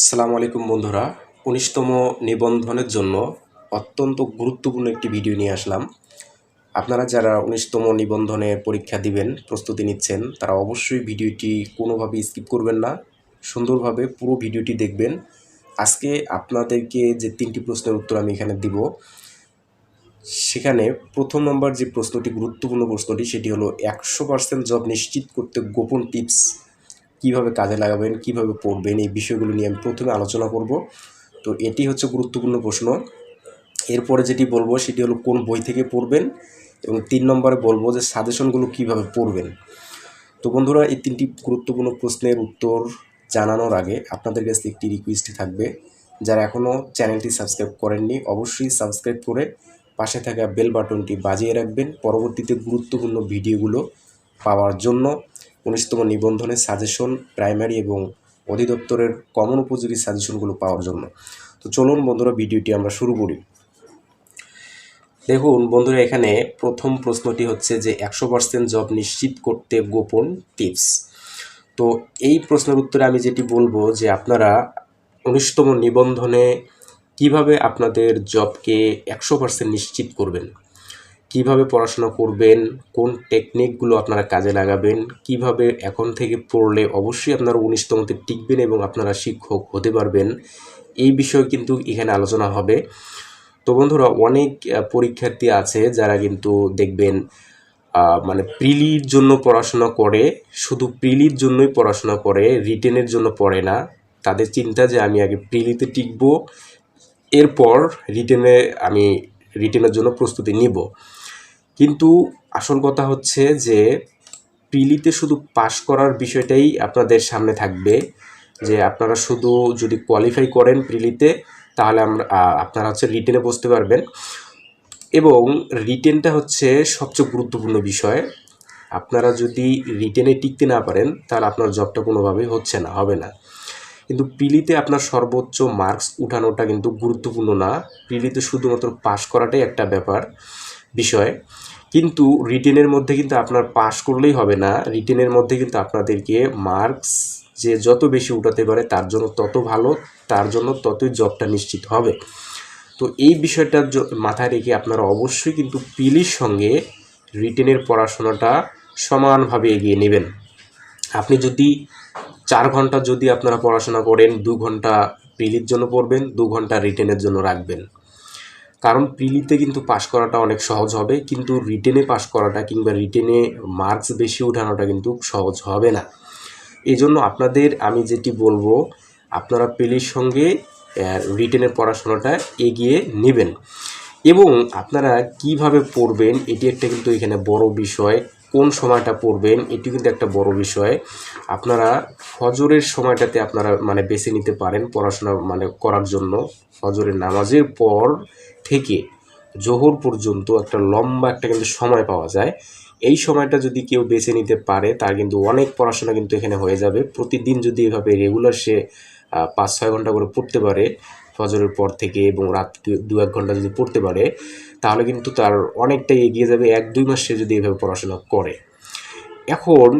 আসসালামু আলাইকুম বন্ধুরা। উনিশতম নিবন্ধনের জন্য অত্যন্ত গুরুত্বপূর্ণ একটি ভিডিও নিয়ে আসলাম। আপনারা যারা উনিশতম নিবন্ধনে পরীক্ষা দিবেন, প্রস্তুতি নিচ্ছেন, তারা অবশ্যই ভিডিওটি কোনোভাবেই স্কিপ করবেন না। সুন্দরভাবে পুরো ভিডিওটি দেখবেন। আজকে আপনাদেরকে যে তিনটি প্রশ্নের উত্তর আমি এখানে দিব, সেখানে প্রথম নম্বর যে প্রশ্নটি, গুরুত্বপূর্ণ প্রশ্নটি, সেটি হলো, একশো পার্সেন্ট জব নিশ্চিত করতে গোপন টিপস কীভাবে কাজে লাগাবেন, কীভাবে পড়বেন, এই বিষয়গুলো নিয়ে আমি প্রথমে আলোচনা করব। তো এটি হচ্ছে গুরুত্বপূর্ণ প্রশ্ন। এরপরে যেটি বলব সেটি হলো কোন বই থেকে পড়বেন এবং তিন নম্বরে বলব যে সাজেশনগুলো কীভাবে পড়বেন। তো বন্ধুরা, এই তিনটি গুরুত্বপূর্ণ প্রশ্নের উত্তর জানানোর আগে আপনাদের কাছে একটি রিকোয়েস্ট থাকবে। যারা এখনও চ্যানেলটি সাবস্ক্রাইব করেননি, অবশ্যই সাবস্ক্রাইব করে পাশে থাকা বেল বাটনটি বাজিয়ে রাখবেন। পরবর্তীতে গুরুত্বপূর্ণ ভিডিওগুলো পাওয়ার জন্য। উনিশতম নিবন্ধনের সাজেশন প্রাইমারি এবং অধিদপ্তরের কমন উপযোগী সাজেশনগুলো পাওয়ার জন্য। তো চলুন বন্ধুরা, ভিডিওটি আমরা শুরু করি। দেখুন বন্ধুরা, এখানে প্রথম প্রশ্নটি হচ্ছে যে একশো পার্সেন্ট জব নিশ্চিত করতে গোপন টিপস তো এই প্রশ্নের উত্তরে আমি যেটি বলব যে আপনারা উনিশতম নিবন্ধনে কীভাবে আপনাদের জবকে একশো পার্সেন্ট নিশ্চিত করবেন? কীভাবে পড়াশোনা করবেন, কোন টেকনিকগুলো আপনারা কাজে লাগাবেন, কীভাবে এখন থেকে পড়লে অবশ্যই আপনারা উনিশতমতে টিকবেন এবং আপনারা শিক্ষক হতে পারবেন, এই বিষয়ে কিন্তু এখানে আলোচনা হবে। তো বন্ধুরা, অনেক পরীক্ষার্থী আছে যারা কিন্তু দেখবেন মানে প্রিলির জন্য পড়াশোনা করে, শুধু প্রিলির জন্যই পড়াশোনা করে রিটেনের জন্য পড়ে না। তাদের চিন্তা যে আমি আগে প্রিলিতে টিকবো, এরপর রিটেনে আমি রিটেনের জন্য প্রস্তুতি নিব। কিন্তু আসল কথা হচ্ছে যে প্রিলিতে শুধু পাশ করার বিষয়টাই আপনাদের সামনে থাকবে, যে আপনারা শুধু যদি কোয়ালিফাই করেন প্রিলিতে তাহলে আমরা আপনারা হচ্ছে রিটেনে বসতে পারবেন। এবং রিটেনটা হচ্ছে সবচেয়ে গুরুত্বপূর্ণ বিষয়। আপনারা যদি রিটেনে টিকতে না পারেন, তাহলে আপনার জবটা কোনোভাবেই হচ্ছে না, হবে না। কিন্তু প্রিলিতে আপনার সর্বোচ্চ মার্কস উঠানোটা কিন্তু গুরুত্বপূর্ণ না। প্রিলিতে শুধুমাত্র পাশ করাটাই একটা ব্যাপার, বিষয়। কিন্তু রিটেনের মধ্যে কিন্তু আপনার পাশ করলেই হবে না। রিটেনের মধ্যে কিন্তু আপনাদেরকে মার্কস যে যত বেশি উঠাতে পারে, তার জন্য তত ভালো, তার জন্য ততই জবটা নিশ্চিত হবে। তো এই বিষয়টা মাথায় রেখে আপনারা অবশ্যই কিন্তু পিলির সঙ্গে রিটেনের পড়াশোনাটা সমানভাবে এগিয়ে নেবেন। আপনি যদি চার ঘণ্টা যদি আপনারা পড়াশোনা করেন, দু ঘণ্টা পিলির জন্য পড়বেন, দু ঘণ্টা রিটেনের জন্য রাখবেন। কারণ প্রিলিতে কিন্তু পাশ করাটা অনেক সহজ হবে, কিন্তু রিটেনে পাশ করাটা কিংবা রিটেনে মার্কস বেশি উঠানোটা কিন্তু সহজ হবে না। এই জন্য আপনাদের আমি যেটি বলব, আপনারা প্রিলির সঙ্গে রিটেনের পড়াশোনাটা এগিয়ে নেবেন। এবং আপনারা কীভাবে পড়বেন, এটি একটা কিন্তু এখানে বড় বিষয়। কোন সময়টা পড়বেন, এটি কিন্তু একটা বড় বিষয়। আপনারা ফজরের সময়টাতে আপনারা মানে বেছে নিতে পারেন পড়াশোনা মানে করার জন্য। ফজরের নামাজের পর থেকে জোহর পর্যন্ত একটা লম্বা একটা কিন্তু সময় পাওয়া যায়। এই সময়টা যদি কেউ বেছে নিতে পারে, তার কিন্তু অনেক পড়াশোনা কিন্তু এখানে হয়ে যাবে। প্রতিদিন যদি এভাবে রেগুলার সে পাঁচ ছয় ঘণ্টা করে পড়তে পারে, ফজরের পর থেকে এবং রাত দু- এক ঘণ্টা যদি পড়তে পারে তাহলে কিন্তু তার অনেকটাই এগিয়ে যাবে, এক দুই মাস সে যদি এভাবে পড়াশোনা করে। এখন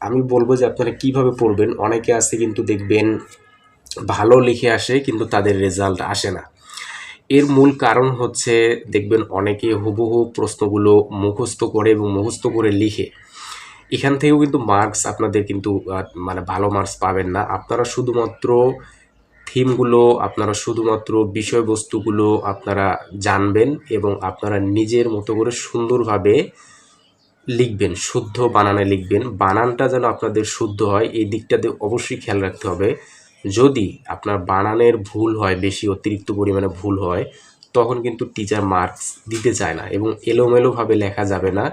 আমি বলব যে আপনারা কীভাবে পড়বেন, অনেকে আছে কিন্তু দেখবেন ভালো লিখে আসে কিন্তু তাদের রেজাল্ট আসে না। এর মূল কারণ হচ্ছে দেখবেন অনেকে হুবহু প্রশ্নগুলো মুখস্থ করে এবং মুখস্থ করে লিখে। এখান থেকেও কিন্তু মার্কস আপনাদের কিন্তু মানে ভালো মার্কস পাবেন না। আপনারা শুধুমাত্র থিমগুলো আপনারা শুধুমাত্র বিষয়বস্তুগুলো আপনারা জানবেন এবং আপনারা নিজের মতো করে সুন্দরভাবে লিখবেন, শুদ্ধ বানানে লিখবেন। বানানটা যেন আপনাদের শুদ্ধ হয়, এই দিকটাতে অবশ্যই খেয়াল রাখতে হবে। যদি আপনার বানানের ভুল হয়, বেশি অতিরিক্ত পরিমাণে ভুল হয়, তখন কিন্তু টিচার মার্কস দিতে চায় না এবং এলোমেলোভাবে লেখা যাবে না।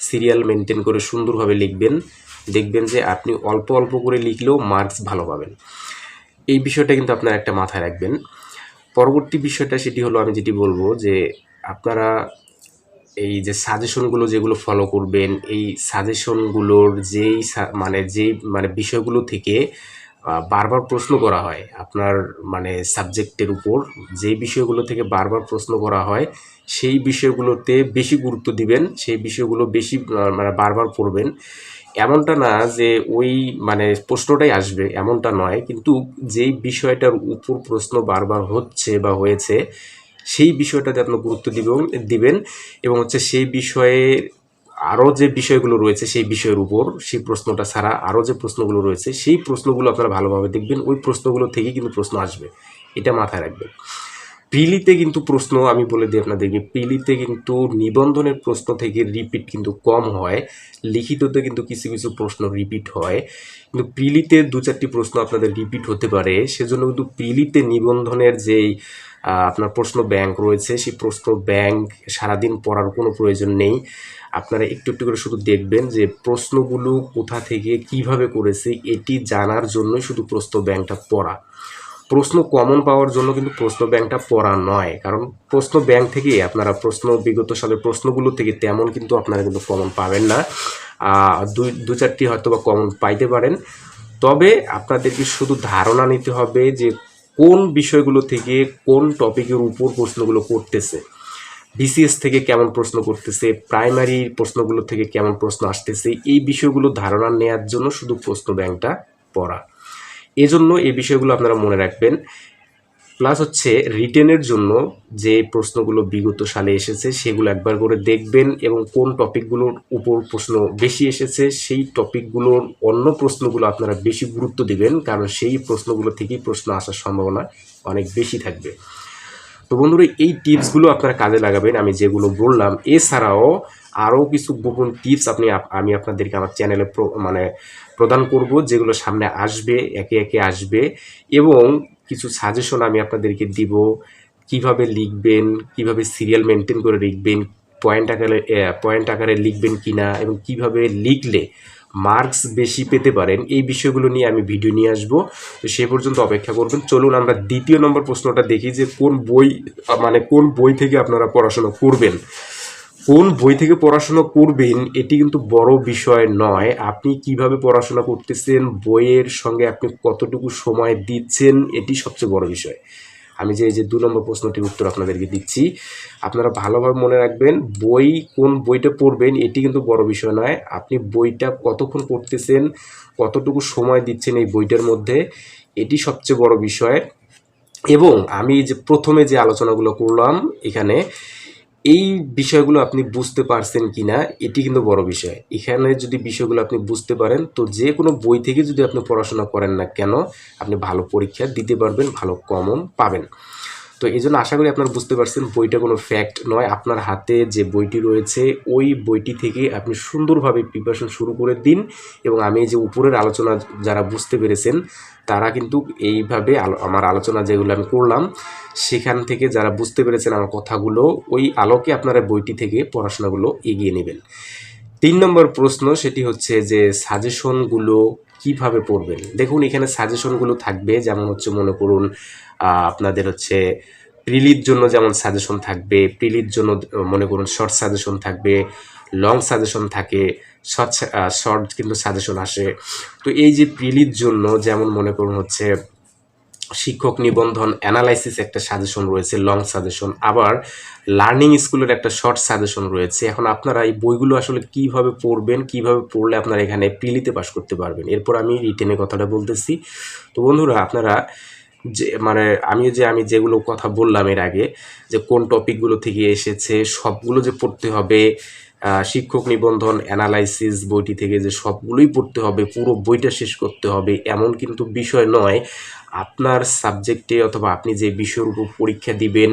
সিরিয়াল মেনটেন করে সুন্দরভাবে লিখবেন। দেখবেন যে আপনি অল্প অল্প করে লিখলেও মার্কস ভালো পাবেন। এই বিষয়টা কিন্তু আপনারা একটা মাথায় রাখবেন। পরবর্তী বিষয়টা সেটি হলো আমি যেটি বলব যে আপনারা এই যে সাজেশনগুলো যেগুলো ফলো করবেন, এই সাজেশনগুলোর যেই মানে যেই মানে বিষয়গুলো থেকে বারবার প্রশ্ন করা হয় আপনার মানে সাবজেক্টের উপর যে বিষয়গুলো থেকে বারবার প্রশ্ন করা হয়, সেই বিষয়গুলোতে বেশি গুরুত্ব দিবেন, সেই বিষয়গুলো বেশি মানে বারবার পড়বেন। এমনটা না যে ওই মানে প্রশ্নটাই আসবে, এমনটা নয়। কিন্তু যেই বিষয়টার উপর প্রশ্ন বারবার হচ্ছে বা হয়েছে, সেই বিষয়টাতে আপনার গুরুত্ব দিবেন দিবেন এবং হচ্ছে সেই বিষয়ে আরও যে বিষয়গুলো রয়েছে সেই বিষয়ের উপর, সেই প্রশ্নটা ছাড়া আরও যে প্রশ্নগুলো রয়েছে সেই প্রশ্নগুলো আপনারা ভালোভাবে দেখবেন। ওই প্রশ্নগুলো থেকেই কিন্তু প্রশ্ন আসবে। এটা মাথায় রাখবেন। প্রিলিতে কিন্তু প্রশ্ন আমি বলে দিই আপনাদেরকে প্রিলিতে কিন্তু নিবন্ধনের প্রশ্ন থেকে রিপিট কিন্তু কম হয়, লিখিততে কিন্তু কিছু কিছু প্রশ্ন রিপিট হয়। কিন্তু প্রিলিতে দু চারটি প্রশ্ন আপনাদের রিপিট হতে পারে, সেজন্য কিন্তু প্রিলিতে নিবন্ধনের যেই আপনার প্রশ্ন ব্যাংক রয়েছে, সেই প্রশ্ন ব্যাংক সারাদিন পড়ার কোনো প্রয়োজন নেই। আপনারা একটু একটু করে শুধু দেখবেন যে প্রশ্নগুলো কোথা থেকে কীভাবে করেছে, এটি জানার জন্যই শুধু প্রশ্ন ব্যাংকটা পড়া। প্রশ্ন কমন পাওয়ার জন্য কিন্তু প্রশ্ন ব্যাংকটা পড়া নয়। কারণ প্রশ্ন ব্যাংক থেকে আপনারা প্রশ্ন, বিগত সালের প্রশ্নগুলো থেকে তেমন কিন্তু আপনারা কিন্তু কমন পাবেন না। দুই, দু চারটি হয়তো বা কমন পাইতে পারেন। তবে আপনাদেরকে শুধু ধারণা নিতে হবে যে কোন বিষয়গুলো থেকে কোন টপিকের উপর প্রশ্নগুলো করতেছে। বিসিএস থেকে কেমন প্রশ্ন করতেছে প্রাইমারি প্রশ্নগুলো থেকে কেমন প্রশ্ন আসতেছে, এই বিষয়গুলো ধারণা নেওয়ার জন্য শুধু প্রশ্ন ব্যাংকটা পড়া। এজন্য এই বিষয়গুলো আপনারা মনে রাখবেন। প্লাস হচ্ছে রিটেনের জন্য যে প্রশ্নগুলো বিগত সালে এসেছে, সেগুলো একবার করে দেখবেন এবং কোন টপিকগুলোর উপর প্রশ্ন বেশি এসেছে, সেই টপিকগুলোর অন্য প্রশ্নগুলো আপনারা বেশি গুরুত্ব দিবেন, কারণ সেই প্রশ্নগুলো থেকেই প্রশ্ন আসার সম্ভাবনা অনেক বেশি থাকবে। তো বন্ধুরা, এই টিপসগুলো আপনারা কাজে লাগাবেন, আমি যেগুলো বললাম। এছাড়াও আরও কিছু গোপন টিপস আপনি আমি আপনাদেরকে আমার চ্যানেলে মানে প্রদান করব, যেগুলো সামনে আসবে, একে একে আসবে, এবং কিছু সাজেশন আমি আপনাদেরকে দিব, কীভাবে লিখবেন, কীভাবে সিরিয়াল মেনটেন করে লিখবেন পয়েন্ট আকারে পয়েন্ট আকারে লিখবেন কিনা, এবং কীভাবে লিখলে মার্কস বেশি পেতে পারেন, এই বিষয়গুলো নিয়ে আমি ভিডিও নিয়ে আসব। তো সে পর্যন্ত অপেক্ষা করবেন। চলুন আমরা দ্বিতীয় নম্বর প্রশ্নটা দেখি যে কোন বই মানে কোন বই থেকে আপনারা পড়াশোনা করবেন। কোন বই থেকে পড়াশোনা করবেন, এটি কিন্তু বড় বিষয় নয়। আপনি কীভাবে পড়াশোনা করতেছেন, বইয়ের সঙ্গে আপনি কতটুকু সময় দিচ্ছেন, এটি সবচেয়ে বড় বিষয়। আমি যে এই যে দু নম্বর প্রশ্নটির উত্তর আপনাদেরকে দিচ্ছি। আপনারা ভালোভাবে মনে রাখবেন, বই কোন বইটা পড়বেন, এটি কিন্তু বড় বিষয় নয়। আপনি বইটা কতক্ষণ পড়তেছেন, কতটুকু সময় দিচ্ছেন এই বইটার মধ্যে, এটি সবচেয়ে বড় বিষয়। এবং আমি যে, প্রথমে যে আলোচনাগুলো করলাম এখানে এই বিষয়গুলো আপনি বুঝতে পারছেন কি না এটি কিন্তু বড় বিষয়। এখানে যদি বিষয়গুলো আপনি বুঝতে পারেন, তো যে কোনো বই থেকে যদি আপনি পড়াশোনা করেন না কেন, আপনি ভালো পরীক্ষা দিতে পারবেন, ভালো কমন পাবেন। তো এই জন্য আশা করি আপনারা বুঝতে পারছেন বইটা কোনো ফ্যাক্ট নয়। আপনার হাতে যে বইটি রয়েছে, ওই বইটি থেকে আপনি সুন্দরভাবে প্রিপারেশন শুরু করে দিন এবং আমি যে উপরের আলোচনা যারা বুঝতে পেরেছেন, তারা কিন্তু এইভাবে আমার আলোচনা যেগুলো আমি করলাম, সেখান থেকে যারা বুঝতে পেরেছেন আমার কথাগুলো, ওই আলোকে আপনারা বইটি থেকে পড়াশোনাগুলো এগিয়ে নেবেন। তিন নম্বর প্রশ্ন সেটি হচ্ছে যে সাজেশনগুলো কীভাবে পড়বেন? দেখুন, এখানে সাজেশনগুলো থাকবে। যেমন হচ্ছে মনে করুন আপনাদের হচ্ছে প্রিলির জন্য যেমন সাজেশন থাকবে, প্রিলির জন্য মনে করুন শর্ট সাজেশন থাকবে লং সাজেশন থাকে শর্ট শর্ট কিন্তু সাজেশন আসে। তো এই যে প্রিলির জন্য যেমন মনে করুন হচ্ছে শিক্ষক নিবন্ধন অ্যানালাইসিস একটা সাজেশন রয়েছে লং সাজেশন আবার লার্নিং স্কুলের একটা শর্ট সাজেশন রয়েছে। এখন আপনারা এই বইগুলো আসলে কীভাবে পড়বেন, কীভাবে পড়লে আপনারা এখানে প্রিলিতে পাশ করতে পারবেন? এরপর আমি রিটেনের কথাটা বলতেছি। তো বন্ধুরা, আপনারা যে মানে আমি যে, আমি যেগুলো কথা বললাম এর আগে, যে কোন টপিকগুলো থেকে এসেছে, সবগুলো যে পড়তে হবে শিক্ষক নিবন্ধন অ্যানালাইসিস বইটি থেকে যে সবগুলোই পড়তে হবে, পুরো বইটা শেষ করতে হবে, এমন কিন্তু বিষয় নয়। আপনার সাবজেক্টে অথবা আপনি যে বিষয়ের উপর পরীক্ষা দিবেন,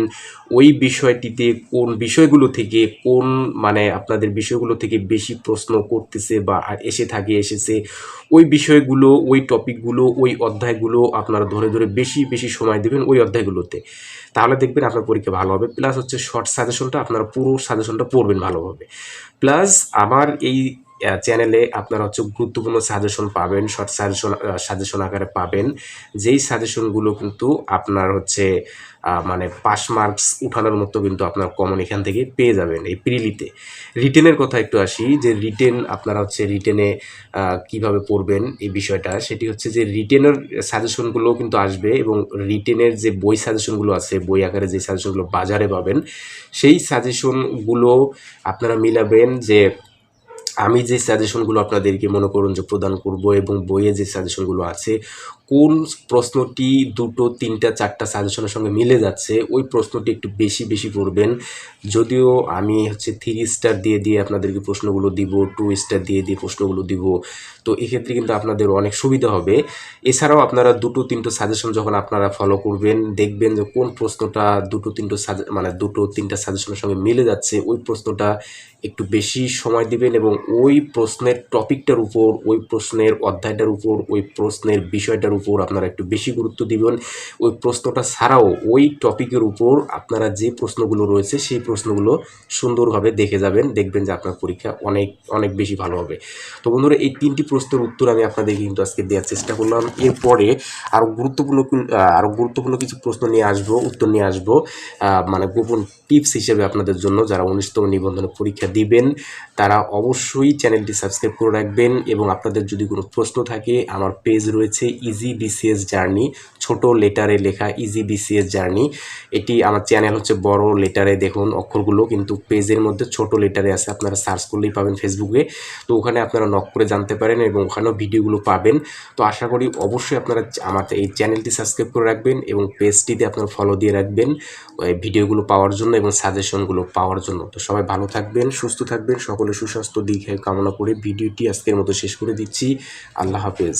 ওই বিষয়টিতে কোন বিষয়গুলো থেকে কোন মানে আপনাদের বিষয়গুলো থেকে বেশি প্রশ্ন করতেছে বা এসে থাকে, এসেছে, ওই বিষয়গুলো, ওই টপিকগুলো ওই অধ্যায়গুলো আপনারা ধরে ধরে বেশি বেশি সময় দেবেন ওই অধ্যায়গুলোতে। তাহলে দেখবেন আপনার পরীক্ষা ভালো হবে প্লাস হচ্ছে শর্ট সাজেশনটা আপনারা পুরো সাজেশনটা পড়বেন ভালোভাবে। প্লাস আমার এই চ্যানেলে আপনারা হচ্ছে গুরুত্বপূর্ণ সাজেশন পাবেন শর্ট সাজেশন সাজেশন আকারে পাবেন। যেই সাজেশনগুলো কিন্তু আপনার হচ্ছে মানে পাস মার্কস উঠানোর মতো কিন্তু আপনার কমন এখান থেকে পেয়ে যাবেন, এই প্রিলিতে রিটেনের কথা একটু আসি, যে রিটেন আপনারা হচ্ছে রিটেনে কীভাবে পড়বেন এই বিষয়টা, সেটি হচ্ছে যে রিটেনের সাজেশনগুলো কিন্তু আসবে এবং রিটেনের যে বই সাজেশনগুলো আছে, বই আকারে যে সাজেশনগুলো বাজারে পাবেন, সেই সাজেশনগুলো আপনারা মিলাবেন যে আমি যে সাজেশনগুলো আপনাদেরকে মনে করুন যে প্রদান করব এবং বইয়ে যে সাজেশনগুলো আছে কোন প্রশ্নটি দুটো, তিনটা, চারটা সাজেশনের সঙ্গে মিলে যাচ্ছে, ওই প্রশ্নটি একটু বেশি বেশি করবেন। যদিও আমি হচ্ছে থ্রি স্টার দিয়ে দিয়ে আপনাদেরকে প্রশ্নগুলো দিব টু স্টার দিয়ে দিয়ে প্রশ্নগুলো দিব, তো এক্ষেত্রে কিন্তু আপনাদের অনেক সুবিধা হবে। এছাড়াও আপনারা দুটো, তিনটো সাজেশন যখন আপনারা ফলো করবেন, দেখবেন যে কোন প্রশ্নটা দুটো, তিনটো সাজে মানে দুটো, তিনটা সাজেশনের সঙ্গে মিলে যাচ্ছে, ওই প্রশ্নটা একটু বেশি সময় দিবেন এবং ওই প্রশ্নের টপিকটার উপর, ওই প্রশ্নের অধ্যায়টার উপর, ওই প্রশ্নের বিষয়টার উপর আপনারা একটু বেশি গুরুত্ব দিবেন। ওই প্রশ্নটা ছাড়াও ওই টপিকের উপর আপনারা যে প্রশ্নগুলো রয়েছে, সেই প্রশ্নগুলো সুন্দরভাবে দেখে যাবেন। দেখবেন যে আপনার পরীক্ষা অনেক অনেক বেশি ভালো হবে। তো বন্ধুরা, এই তিনটি প্রশ্নের উত্তর আমি আপনাদেরকে কিন্তু আজকে দেওয়ার চেষ্টা করলাম। এরপরে আরও গুরুত্বপূর্ণ আরও গুরুত্বপূর্ণ কিছু প্রশ্ন নিয়ে আসব, উত্তর নিয়ে আসব। মানে গোপন টিপস হিসেবে আপনাদের জন্য যারা উনিশতম নিবন্ধনে পরীক্ষা দিবেন, তারা অবশ্যই চ্যানেলটি সাবস্ক্রাইব করে রাখবেন এবং আপনাদের যদি কোনো প্রশ্ন থাকে, আমার পেজ রয়েছে ইজি বিসিএস জার্নি ছোট লেটারে লেখা ইজি বিসিএস জার্নি এটি আমার চ্যানেল হচ্ছে বড় লেটারে, দেখুন অক্ষরগুলো, কিন্তু পেজের মধ্যে ছোট লেটারে আছে, আপনারা সার্চ করলেই পাবেন ফেসবুকে তো ওখানে আপনারা নক করে জানতে পারেন এবং ওখানেও ভিডিওগুলো পাবেন। তো আশা করি অবশ্যই আপনারা আমার এই চ্যানেলটি সাবস্ক্রাইব করে রাখবেন এবং পেজটিতে আপনারা ফলো দিয়ে রাখবেন ভিডিওগুলো পাওয়ার জন্য এবং সাজেশনগুলো পাওয়ার জন্য। তো সবাই ভালো থাকবেন, সুস্থ থাকবেন, সকলে সুস্বাস্থ্য দিকে কামনা করে ভিডিওটি আজকের মতো শেষ করে দিচ্ছি। আল্লাহ হাফেজ।